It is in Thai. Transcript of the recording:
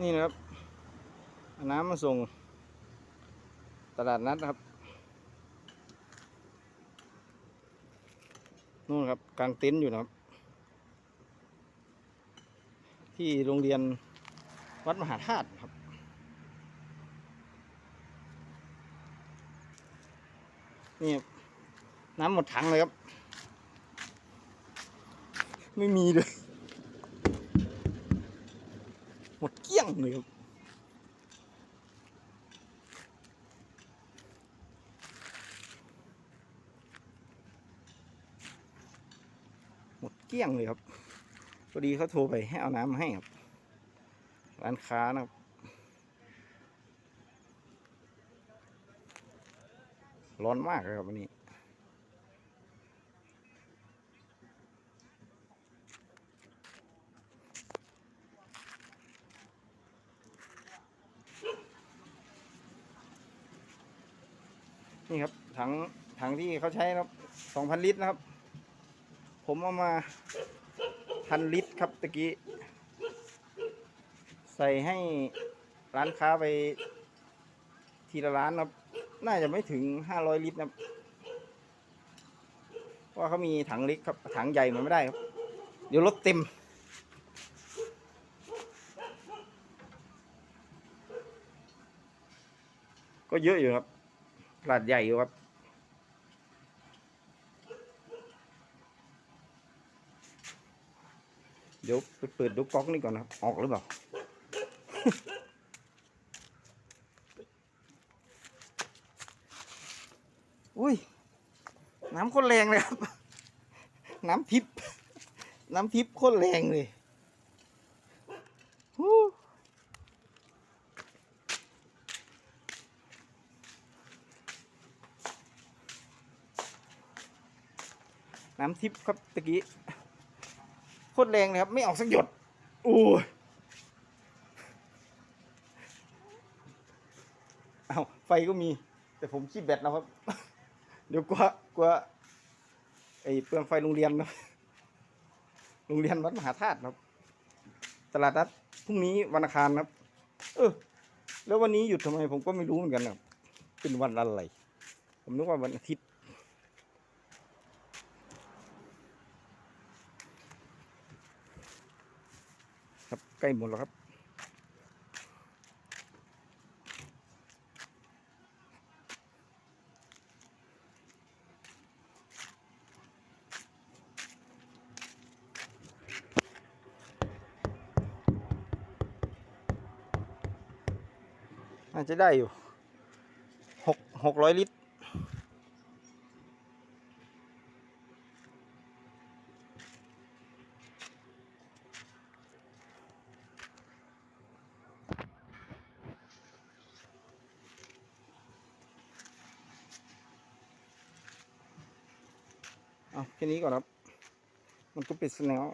นี่นะครับน้ำมาส่งตลาดนัดนะครับนู่นครับกลางเต็นท์อยู่นะครับ ที่โรงเรียนวัดมหาธาตุครับ นี่น้ำหมดถังเลยครับ ไม่มีเลย หมดเกลี้ ยงเลยครับหมดเกลี้ยงเลยครับพอดีเขาโทรไปให้เอาน้ำมาให้ครับ ร้านค้านะครับร้อนมากเลยครับวันนี้ นี่ครับถังถังที่เขาใช้นะครับสองพันลิตรนะครับ ผมเอามาพันลิตรครับตะกี้ ใส่ให้ร้านค้าไปทีละร้านนะครับ น่าจะไม่ถึงห้าร้อยลิตรนะครับเพราะว่าเขามีถังเล็กครับ ถังใหญ่มันไม่ได้ครับ เดี๋ยวรถเต็ม ก็เยอะอยู่ครับ ตลาดใหญ่อยู่ครับ เดี๋ยวไปเปิดดูก๊อกนี่ก่อนนะครับ ออกหรือเปล่า อุ้ย น้ำโคตรแรงเลยครับ น้ำทิพน้ำทิพย์โคตรแรงเลย น้ำทิพย์ครับตะกี้โคตรแรงเลยครับ ไม่ออกสักหยดโอ้ยเอาไฟก็มี แต่ผมขี้แบตนะครับ เดี๋ยวกลัวกลัวไอ้เปลืองไฟโรงเรียนนะโรงเรียนวัดมหาธาตุครับ ตลาดนัดพรุ่งนี้วันอังคารครับ เออ แล้ววันนี้หยุดทำไมผมก็ไม่รู้เหมือนกันครับ เป็นวันอะไร ผมนึกว่าวันอาทิตย์ ครับใก ล้หมดแล้วครับ น่าจะได้อยู่หกหกร้อยลิตร เอาแค่นี้ก่อนครับ มันก็ปิดสแนล